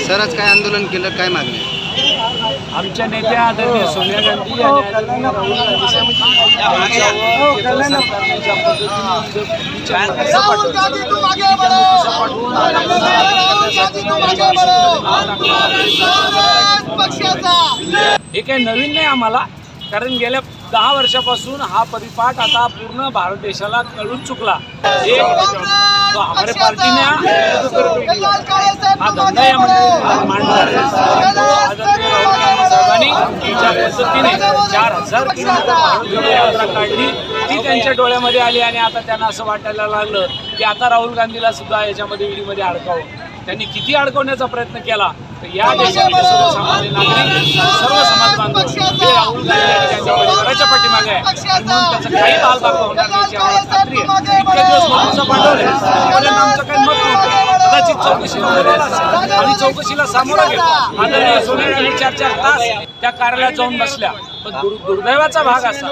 Sir आज काय आंदोलन केलं काय मागणी? आमच्या नेत्या आदरणीय सोनिया गांधी आणि राहुल हे काही नवीन नाही आम्हाला कारण गेल्या दहा वर्षापासून हा परिपाठ आता पूर्ण भारत देशाला कळून चुकला. एक तो हमारे पार्टी ने हा धंदा या मंडळी मांडला चार हजार किलोमीटर यात्रा काढली. ती त्यांच्या डोळ्यामध्ये आली आणि आता त्यांना असं वाटायला लागलं की आता राहुल गांधीला सुद्धा याच्यामध्ये ईडीमध्ये अडकावं. त्यांनी किती अडकवण्याचा प्रयत्न केला? तर या देशातले सर्वसामान्य नागरिक सर्व समाज बांधव हे राहुल गांधी आणि त्यांच्या परिवाराच्या पाठीमागे आहे. आणि म्हणून त्याचं काही भाग होणार नाही याची आम्हाला खात्री आहे. इतके दिवस पाठवले आमचं काही मत चौकशी वगैरे आणि चौकशीला सामोरं गेलो. आदरणीय सोने गांधी चार चार तास त्या कार्यालयात जाऊन बसल्या. पण दुर् दुर्दैवाचा भाग असा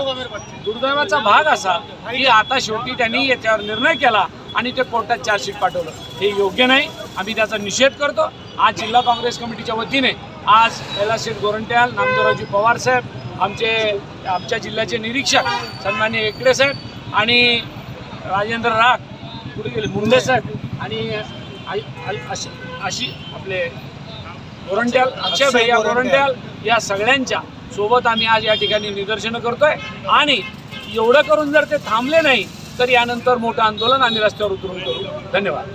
दुर्दैवाचा भाग असा की आता शेवटी त्यांनी याच्यावर निर्णय केला आणि ते कोर्टात चार्जशीट पाठवलं. हे योग्य नाही. आम्ही त्याचा निषेध करतो. आज जिल्हा काँग्रेस कमिटीच्या वतीने आज कैलासशेठ गोरंट्याल नामदेवरावजी पवार साहेब आमचे आमच्या जिल्ह्याचे निरीक्षक सन्मान्य एकडे साहेब आणि राजेंद्र राग कुठे गेले मुंडे साहेब आणि अशी अशी आपले गोरंट्याल अक्षय भैया गोरंट्याल या सगळ्यांच्या सोबत आम्ही आज या ठिकाणी निदर्शनं करतोय. आणि एवढं करून जर ते थांबले नाही तर यानंतर मोठं आंदोलन आम्ही रस्त्यावर उतरून करू. धन्यवाद.